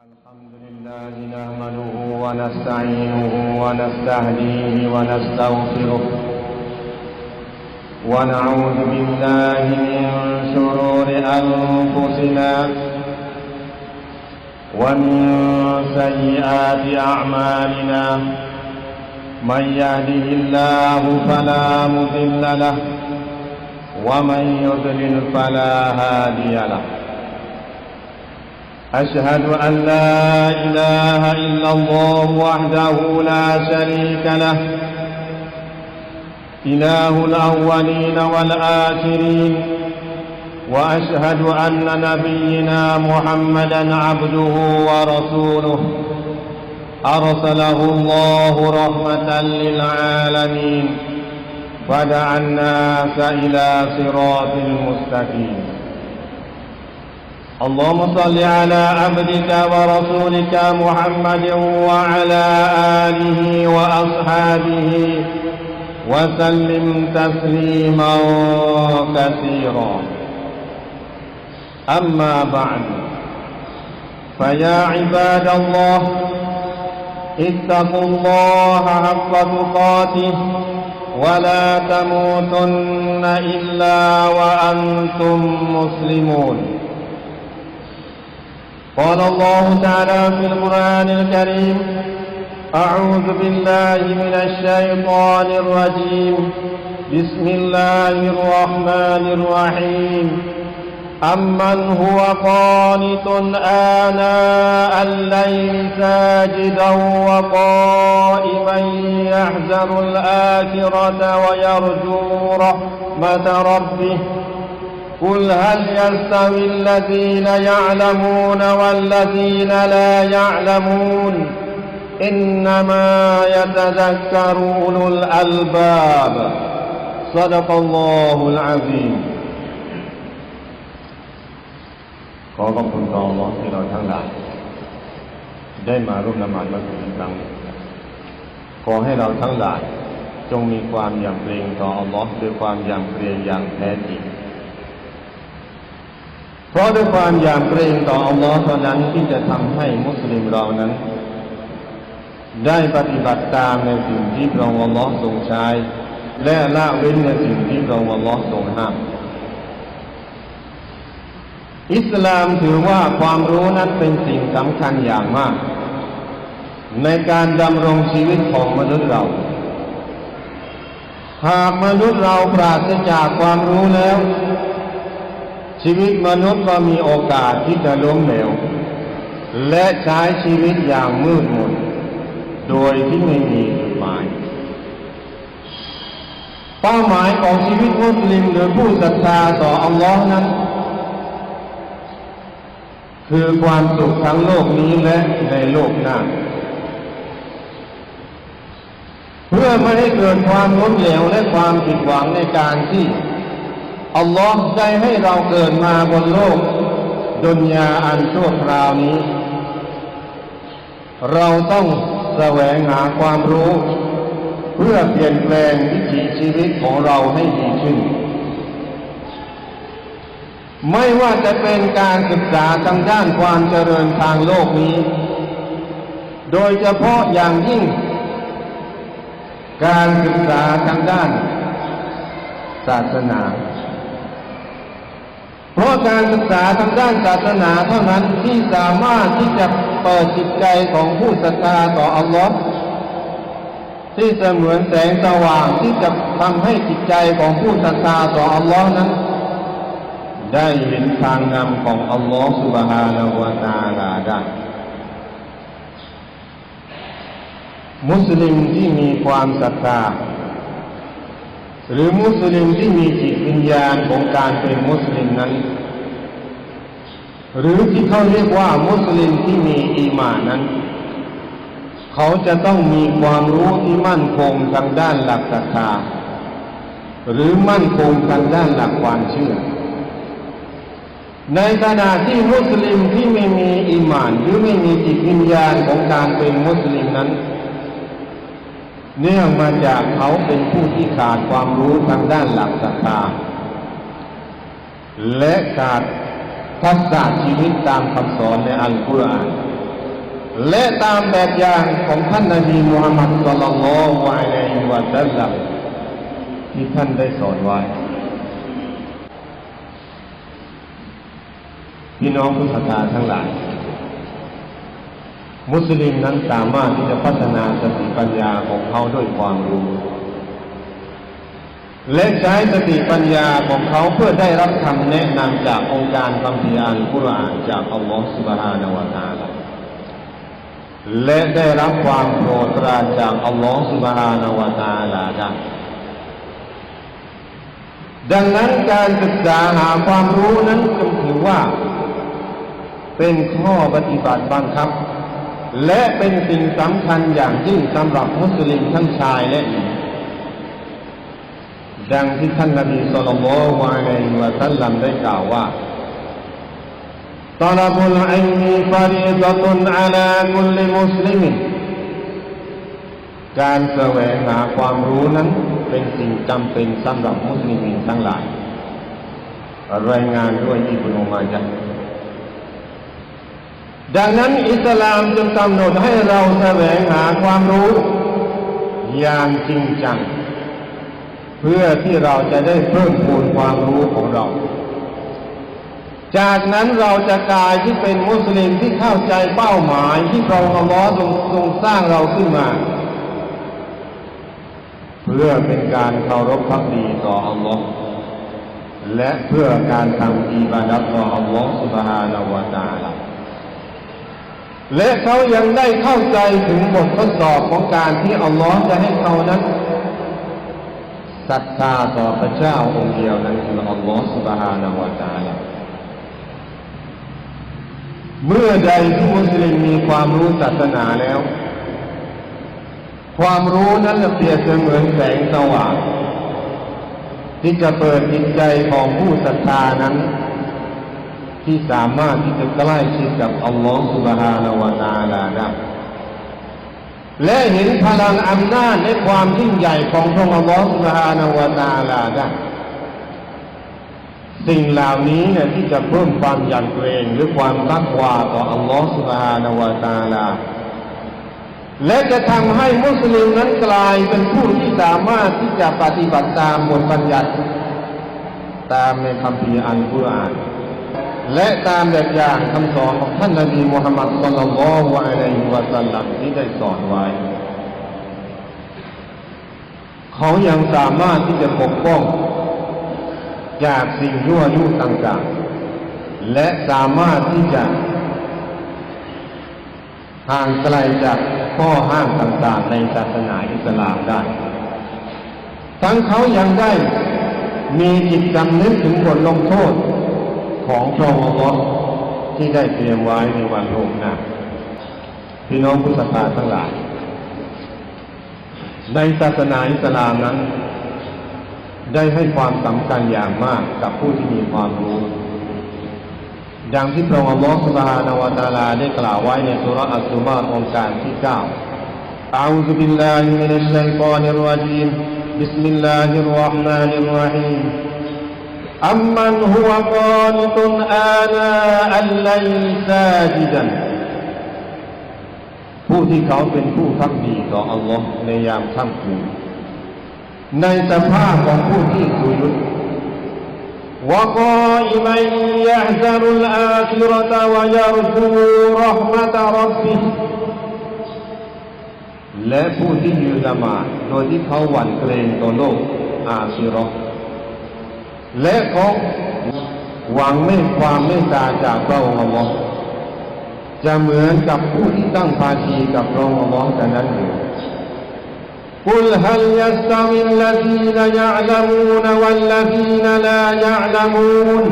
الحمد لله نحمده ونستعينه ونستهديه ونستغفره. ونعوذ بالله من شرور أنفسنا ومن سيئات أعمالنا. من يهده الله فلا مضل له ومن يضلل فلا هادي له. أشهد أن لا إله إلا الله وحده لا شريك له. إله الأولين والآخرين. وأشهد أن نبينا محمدا عبده ورسوله. أرسله الله رحمة للعالمين. فدعا الناس إلى صراط المستقيم. اللهم صل على عبدك ورسولك محمد وعلى آله وأصحابه وسلم تسليما كثيرا. أما بعد فيا عباد الله اتقوا الله حق تقاته ولا تموتن إلا وأنتم مسلمون. قال الله تعالى في القرآن الكريم أعوذ بالله من الشيطان الرجيم. بسم الله الرحمن الرحيم. أمن هو قانت آناء الليل ساجدا وقائما يحذر الآخرة ويرجو رحمة ربه. قل هل يستوي الذين يعلمون والذين لا يعلمون إنما يتذكر أولو الألباب صدق الله العظيم ขอขอบคุณต่อรอที่เราทั้งหลาย ได้มาร่วมละหมาดมาถึงอีกครั้งขอให้เราทั้งหลาย จงมีความยำเกรงต่ออัลลอฮ์ด้วยความยำเกรงอย่างแท้จริง เพราะด้วยความยำเกรงต่ออัลลอฮ์เท่านั้นที่จะทำให้มุสลิมเรานั้น ได้ปฏิบัติตามในสิ่งที่พระองค์อัลลอฮ์ทรงใช้ และละเว้นในสิ่งที่พระองค์อัลลอฮ์ทรงห้ามอิสลามถือว่าความรู้นั้นเป็นสิ่งสำคัญอย่างมาก ในการดำรงชีวิตของมนุษย์เรา หากมนุษย์เราปราศจากความรู้แล้ว ชีวิตมนุษย์ก็มีโอกาสที่จะล้มเหลว และใช้ชีวิตอย่างมืดมนโดยที่ไม่มีจุดหมาย เป้าหมายของชีวิตมุสลิมหรือผู้ศรัทธาต่ออัลลอฮ์นั้น คือความสุขทั้งโลกนี้และในโลกหน้าเพื่อไม่ให้เกิดความล้มเหลวและความผิดหวังในการที่ อัลลอฮ์ได้ให้เราเกิดมาบนโลก ดุนยาอันชั่วคราวนี้ เราต้องแสวงหาความรู้ เพื่อเปลี่ยนแปลงวิถีชีวิตของเราให้ดีขึ้น ไม่ว่าจะเป็นการศึกษาทางด้านความเจริญทางโลกนี้ โดยเฉพาะอย่างยิ่ง การศึกษาทางด้านศาสนา เพราะการศึกษาทางด้านศาสนาเท่านั้นที่สามารถที่จะเปิดจิตใจของผู้ศรัทธาต่ออัลลอฮ์ที่เสมือนแสงสว่างที่จะทำให้จิตใจของผู้ศรัทธาต่ออัลลอฮ์นั้น ได้เห็นทางนำของอัลลอฮ์สุบฮานะฮูวตาอาลาได้มุสลิมที่มีความศรัทธา หรือมุสลิมที่มีจิตวิญญาณของการเป็นมุสลิมนั้น หรือที่เขาเรียกว่ามุสลิมที่มีอีหมานนั้น เขาจะต้องมีความรู้ที่มั่นคงทางด้านหลักศรัทธาหรือมั่นคงทางด้านหลักความเชื่อ ในขณะที่มุสลิมที่ไม่มีอีหมาน หรือไม่มีจิตวิญญาณของการเป็นมุสลิมนั้น เนื่องมาจากเขาเป็นผู้ที่ขาดความรู้ทางด้านหลักศรัทธาและขาดทักษะชีวิตตามคำสอนในอัลกุรอานและตามแบบอย่างของท่านนบีมุฮัมมัดสุลลัลลอฮุอะลัยฮิวะสัลลัมที่ท่านได้สอนไว้พี่น้องผู้ศรัทธาทั้งหลาย มุสลิมนั้นสามารถที่จะพัฒนาสติปัญญาของเขาด้วยความรู้ และใช้สติปัญญาของเขาเพื่อได้รับคำแนะนำจากองค์การคัมภีร์อัลกุรอานจากอัลลอฮฺสุบฮานาวะตาลและได้รับความโปรดปรานจากอัลลอฮฺสุบฮานาวะตาลาได้ดังนั้นการศึกษาหาความรู้นั้นจึงถือว่า เป็นข้อปฏิบัติบังคับ และเป็นสิ่งสำคัญอย่างยิ่งสำหรับมุสลิมทั้งชายและหญิงดังที่ท่านนบีสุลต่านละวะลัยวะสัลลัมได้กล่าวว่า طلب العلم فريضة على كل مسلم การแสวงหาความรู้นั้นเป็นสิ่งจำเป็นสำหรับมุสลิมทั้งหลาย รายงานด้วยอิบนุมาจัห์ ดังนั้นอิสลามจึงกำหนดให้เราแสวงหาความรู้ อย่างจริงจัง เพื่อที่เราจะได้เพิ่มพูนความรู้ของเรา จากนั้นเราจะกลายที่เป็นมุสลิมที่เข้าใจเป้าหมายที่พระองค์ลอทรงทรงสร้างเราขึ้นมา เพื่อเป็นการเคารพพักดีต่ออัลลอฮ์และเพื่อการทำอีบาดัตต่ออัลลอฮ์สุบฮานาวะตาลา และเขายังได้เข้าใจถึงบททดสอบของการที่อัลลอฮ์จะให้เขานั้นศรัทธาต่อพระเจ้าองค์เดียวนั้นคืออัลลอฮ์สุบฮานาวะตาลาเมื่อใดที่มุสลิมมีความรู้ศาสนาแล้ว ความรู้นั้นจะเปรียบเสมือนแสงสว่าง ที่จะเปิดจิตใจของผู้ศรัทธานั้น ที่สามารถที่จะใกล้ชิดกับอัลลอฮฺสุบฮานาวะตาลาได้และเห็นพลังอำนาจและความยิ่งใหญ่ของพระองค์อัลลอฮฺสุบฮานาวะตาลาได้สิ่งเหล่านี้เนี่ยที่จะเพิ่มความยันเกรงหรือความรักวาต่ออัลลอฮฺสุบฮานาวะตาลาและจะทำให้มุสลิมนั้นกลายเป็นผู้ที่สามารถที่จะปฏิบัติตามบทบัญญัติ ตามในคำพีร์อัลกุรอาน และตามแบบอย่างคำสอนของท่านนบีมุฮัมมัดสุลลัลลอฮุอะลัยฮิวะสัลลัมที่ได้สอนไว้ เขายังสามารถที่จะปกป้อง จากสิ่งยั่วยุต่างๆ และสามารถที่จะห่างไกลจากข้อห้ามต่างๆ ในศาสนาอิสลามได้ ทั้งเขายังได้มีจิตสำนึกถึงบทลงโทษ ของพระองค์ที่ได้เตรียมไว้ในวันโลกหน้าพี่น้องผู้ศรัทธาทั้งหลาย ในศาสนาอิสลามนั้น ได้ให้ความสำคัญอย่างมากกับผู้ที่มีความรู้ ดังที่พระองค์อัลลอฮฺ سبحانه และ تعالى ได้กล่าวไว้ในสุราอัลซุมาองค์การที่เก้า أعوذ بالله من الشيطان الرجيم بسم الله الرحمن الرحيم أمن هو قانط آناء الليل ساجدا ผู้ที่เขาเป็นผู้พักดีต่ออัลลอฮ์ในยามค่ำคืน ในสภาพของผู้ที่สุยุด وقائما يحذر الآخرة ويرجو رحمة ربه และผู้ที่ยืนละหมาดโดยที่เขาหวั่นเกรงต่อโลกอาคิเราะห์ และของหวังไม่ความไม่ตาจากพระองค์อัลอฮ์จะเหมือนกับผู้ที่ตั้งภาชีกับพระองค์อัลลอฮ์แต่นั้นเองกุลฮัลยัสตามิลลซีนยะลัมูนวัลลซีนลายะลัมูน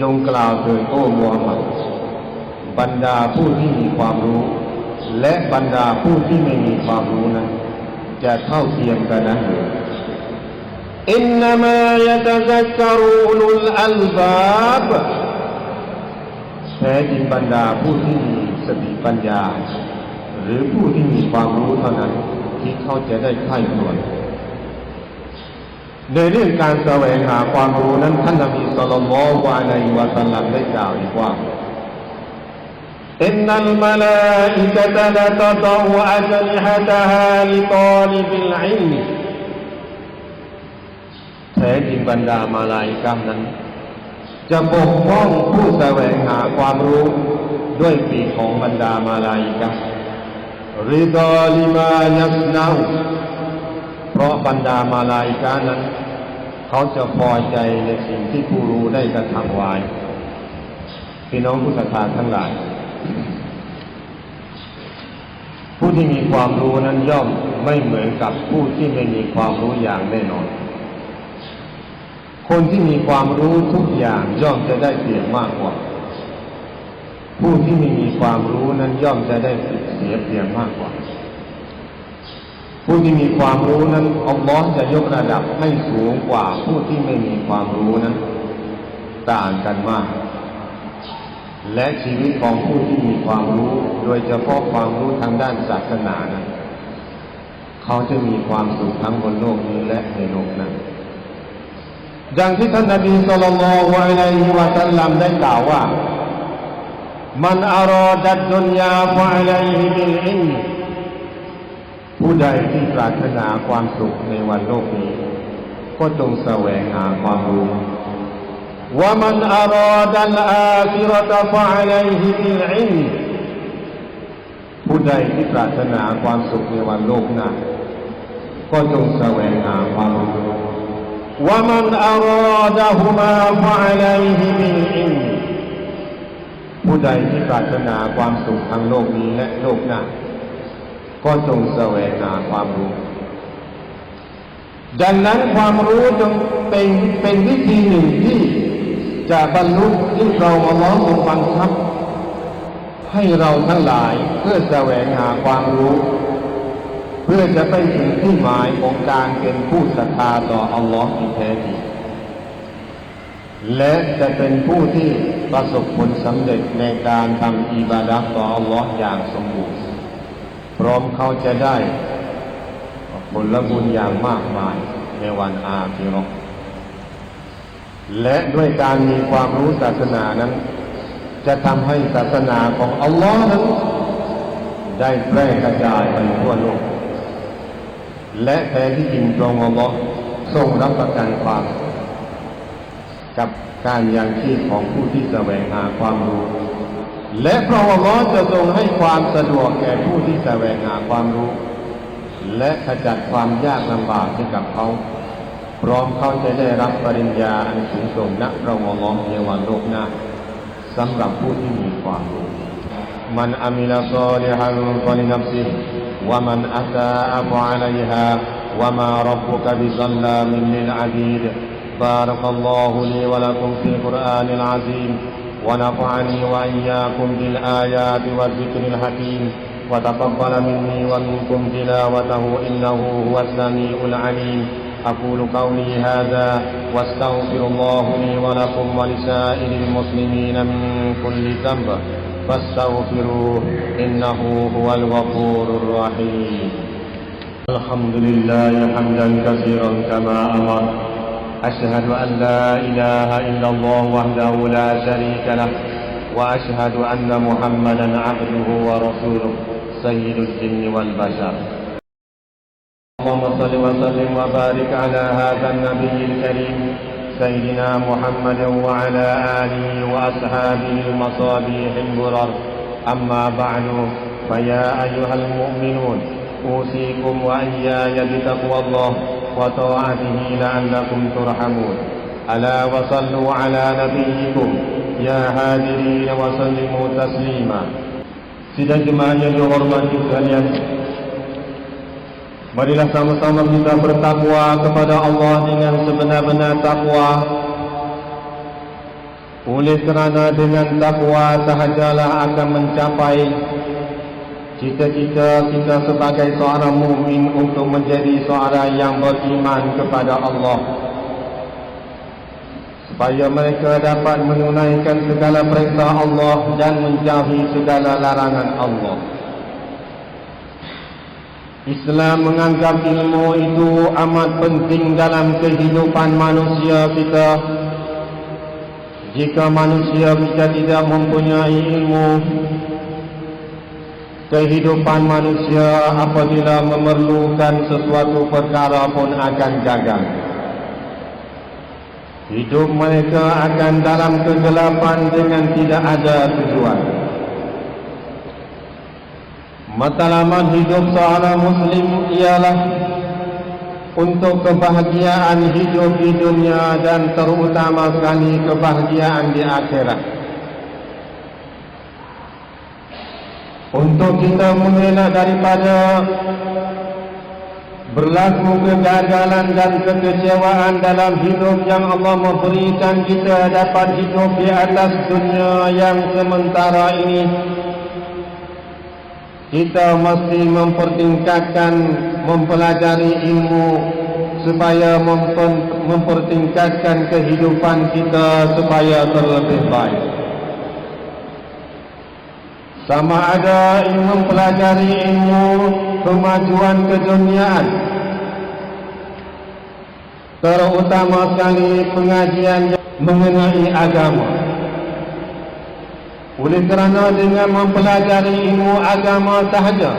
จงกล่าวโดยโอ้มูฮัมหมัดบรรดาผู้ที่มีความรู้ และบรรดาผู้ที่ไม่มีความรู้นั้นจะเท่าเทียมกันนั้นเอง ลบาบแท้จริงบรรดาผู้ที่มีสติปัญญา หรือผู้ที่มีความรู้เท่านั้น ที่เขาจะได้ไข้ควรในเรื่องการแสวงหาความรู้นั้นท่านนบีสุลต่านละวะอะลัยฮิวะสัลลัมได้กล่าวอีกว่า إن الملائكة لتضع أجنحتها لطالب العلم แท้จริงบรรดามาลายกานั้น จะปกป้องผู้แสวงหาความรู้ด้วยปีกของบรรดามาลายการิดอลิมายัสนาเพราะบรรดามาลายกานั้น เขาจะพอใจในสิ่งที่ผู้รู้ได้กระทำไว้พี่น้องผู้ศรัทธาทั้งหลาย ผู้ที่มีความรู้นั้นย่อมไม่เหมือนกับผู้ที่ไม่มีความรู้อย่างแน่นอน คนที่มีความรู้ทุกอย่างย่อมจะได้เปรียบมากกว่า ผู้ที่ไม่มีความรู้นั้นย่อมจะได้เสียเปรียบมากกว่า ผู้ที่มีความรู้นั้นอัลลอฮ์จะยกระดับให้สูงกว่า ผู้ที่ไม่มีความรู้นั้น ต่างกันมาก และชีวิตของผู้ที่มีความรู้ โดยเฉพาะความรู้ทางด้านศาสนานั้นเขาจะมีความสุขทั้งบนโลกนี้และในโลกนั้น อย่างที่ท่านนบีสุลต่านอะลฮิวะสัลลัมได้กล่าวว่ามันอาราดัดดุนยาฟะลัยฮิบิลอิลผู้ใดที่ปรารถนาความสุขในวันโลกนี้ ก็จงแสวงหาความรู้ว่ามันอาราดัลอาคิรตฟะลัยฮิบิลอิลผู้ใดที่ปรารถนาความสุขในวันโลกนั้นก็จงแสวงหาความรู้ ومن أرادهما فعليه بالعلم ผู้ใดที่ปรารถนาความสุขทั้งโลกนี้และโลกหน้า ก็จงแสวงหาความรู้ ดังนั้นความรู้จงเป็นเป็นวิธีหนึ่งที่จะบรรลุที่เราอัลลอฮ์ทรงบังคับ ให้เราทั้งหลายเพื่อแสวงหาความรู้ เ พื่อจะไปถึงที่หมายของการเป็นผู้ศรัทธาต่ออัลลอฮ์ที่แท้จริงและจะเป็นผู้ที่ประสบผลสำเร็จในการทำอิบาดะต่ออัลลอฮ์อย่างสมบูรณ์ พร้อมเขาจะได้ผลบุญอย่างมากมายในวันอาคิราะห์และด้วยการมีความรู้ศาสนานั้น จะทำให้ศาสนาของอัลลอฮ์นั้นได้แพร่กระจายไปทั่วโลก และแท้ที่จริงพระองค์อัลอทรงรับประกันความ กับการยังชีพของผู้ที่แสวงหาความรู้ และพระองค์ลอจะทรงให้ความสะดวกแก่ผู้ที่แสวงหาความรู้ และขจัดความยากลำบากให้กับเขา พร้อมเขาจะได้รับปริญญาอันสูงส่งณพระองค์อัลอในวันโลกหน้าสำหรับผู้ที่มีความรู้มันอามิลาซอลิฮันฟลินับซิ ومن أتى أبو عليها وما ربك بظلام للعبيد. بارك الله لي ولكم في القرآن العظيم. ونفعني وإياكم بالآيات والذكر الحكيم. وتقبل مني ومنكم تلاوته إنه هو السميع العليم. أقول قولي هذا واستغفر الله لي ولكم ولسائر المسلمين من كل ذنب. فاستغفروه إنه هو الغفور الرحيم. الحمد لله حمدا كثيرا كما أمر. أشهد أن لا إله إلا الله وحده لا شريك له وأشهد أن محمدا عبده ورسوله سيد الجن والبشر. اللهم صل وسلم وبارك على هذا النبي الكريم. سيدنا محمد وعلى آله وأصحابه المصابيح البرر أما بعد فيا أيها المؤمنون أوصيكم وإياي بتقوى الله وطاعته لعلكم ترحمون. ألا وصلوا على نبيكم. يا هاجرين وسلموا تسليما. Yang dihormati sekalian Marilah sama-sama kita bertakwa kepada Allah dengan sebenar-benar takwa Oleh kerana dengan takwa sahajalah akan mencapai Cita-cita kita sebagai seorang mukmin untuk menjadi seorang yang beriman kepada Allah supaya mereka dapat menunaikan segala perintah Allah dan menjauhi segala larangan Allah. Islam menganggap ilmu itu amat penting dalam kehidupan manusia kita. Jika manusia kita tidak mempunyai ilmu, kehidupan manusia apabila memerlukan sesuatu perkara pun akan gagal. Hidup mereka akan dalam kegelapan dengan tidak ada tujuan. Matlamat hidup seorang Muslim ialah untuk kebahagiaan hidup di dunia dan terutama sekali kebahagiaan di akhirat. Untuk kita mengelak daripada berlaku kegagalan dan kekecewaan dalam hidup yang Allah memberikan kita dapat hidup di atas dunia yang sementara ini kita mesti mempertingkatkan mempelajari ilmu supaya memper, mempertingkatkan kehidupan kita supaya terlebih baik. Sama ada ilmu mempelajari ilmu kemajuan keduniaan. Terutama sekali pengajian mengenai agama oleh kerana dengan mempelajari ilmu agama sahaja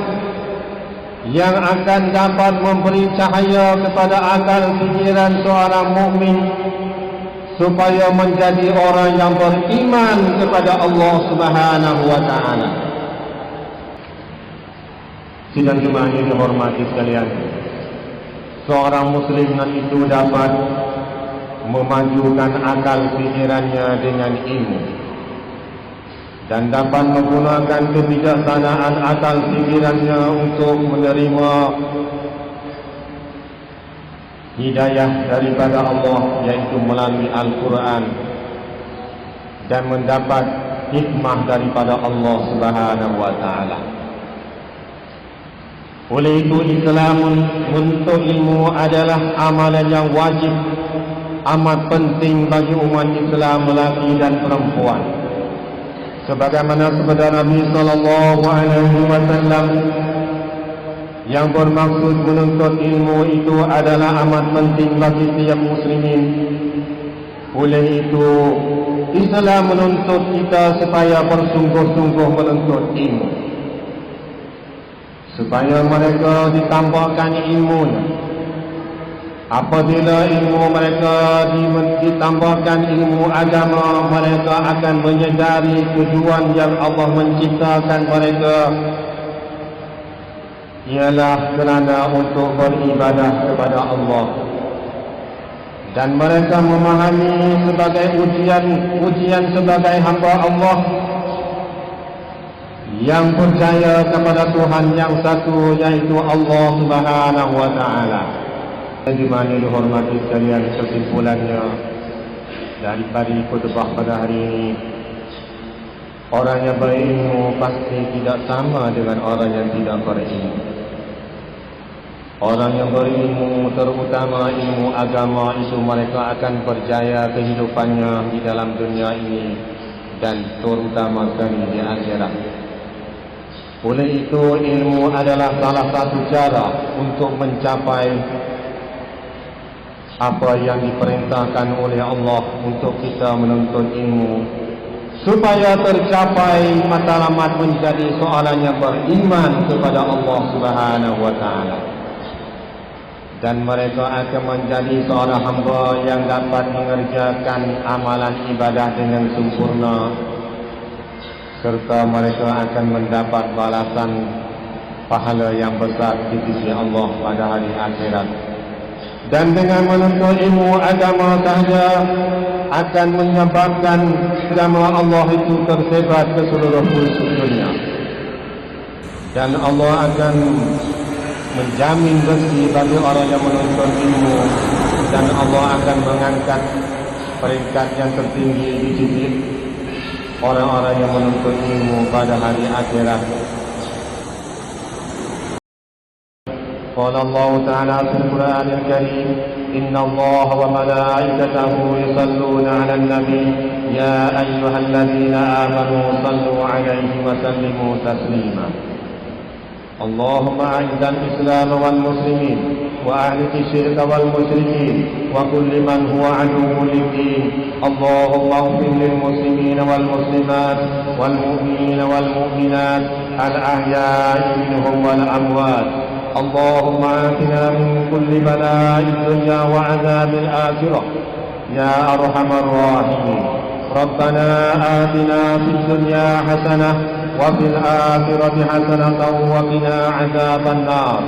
yang akan dapat memberi cahaya kepada akal fikiran seorang mukmin supaya menjadi orang yang beriman kepada Allah Subhanahu taala. Sidang jemaah yang dihormati sekalian. Seorang muslim yang itu dapat memajukan akal fikirannya dengan ilmu dan dapat menggunakan kebijaksanaan akal fikirannya untuk menerima hidayah daripada Allah yaitu melalui Al-Quran dan mendapat hikmah daripada Allah Subhanahu wa taala. Oleh itu Islam untuk ilmu adalah amalan yang wajib amat penting bagi umat Islam lelaki dan perempuan. Sebagaimana sabda Nabi sallallahu alaihi wasallam yang bermaksud menuntut ilmu itu adalah amat penting bagi setiap muslimin. Oleh itu, Islam menuntut kita supaya bersungguh-sungguh menuntut ilmu. Supaya mereka ditambahkan ilmunya. Apabila ilmu mereka ditambahkan ilmu agama, mereka akan menyedari tujuan yang Allah menciptakan mereka ialah kerana untuk beribadah kepada Allah dan mereka memahami sebagai ujian ujian sebagai hamba Allah yang percaya kepada Tuhan yang satu yaitu Allah Subhanahu wa taala. Di mana dihormati sekalian kesimpulannya daripada khutbah pada hari ini Orang yang berilmu pasti tidak sama dengan orang yang tidak berilmu. Orang yang berilmu terutama ilmu agama itu mereka akan berjaya kehidupannya di dalam dunia ini dan terutama sekali di akhirat. Oleh itu ilmu adalah salah satu cara untuk mencapai apa yang diperintahkan oleh Allah untuk kita menuntut ilmu. Supaya tercapai matlamat menjadi yang beriman kepada Allah Subhanahu wa taala. Dan mereka akan menjadi seorang hamba yang dapat mengerjakan amalan ibadah dengan sempurna. Serta mereka akan mendapat balasan pahala yang besar di sisi Allah pada hari akhirat dan dengan menuntut ilmu agama sahaja akan menyebabkan agama Allah itu tersebar ke seluruh dunia. Dan Allah akan menjamin rezeki bagi orang yang menuntut ilmu dan Allah akan mengangkat peringkat yang tertinggi di sisi orang-orang yang menuntut ilmu pada hari akhirat. قال الله تعالى في القرآن الكريم إن الله وملائكته يصلون على النبي يا أيها الذين آمنوا صلوا عليه وسلموا تسليما. اللهم أعز الإسلام والمسلمين وأهلك الشرك والمشركين وكل من هو عدو للدين. اللهم اغفر للمسلمين والمسلمات والمؤمنين والمؤمنات الأحياء منهم والأموات. اللهم آتنا من كل بلاء الدنيا وعذاب الآخرة. يا أرحم الراحمين. ربنا آتنا في الدنيا حسنة وفي الآخرة حسنة وقنا عذاب النار.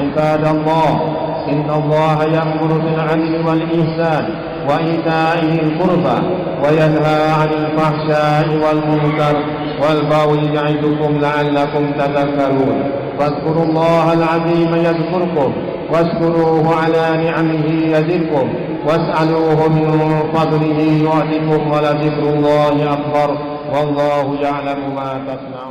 عباد الله إن الله يأمر بالعدل والإحسان وإيتاء ذي القربى وينهى عن الفحشاء والمنكر والبغي يعظكم لعلكم تذكرون. فاذكروا الله العظيم يذكركم واشكروه على نعمه يزدكم واسألوه من فضله يعطكم ولذكر الله أكبر والله يعلم ما تصنعون.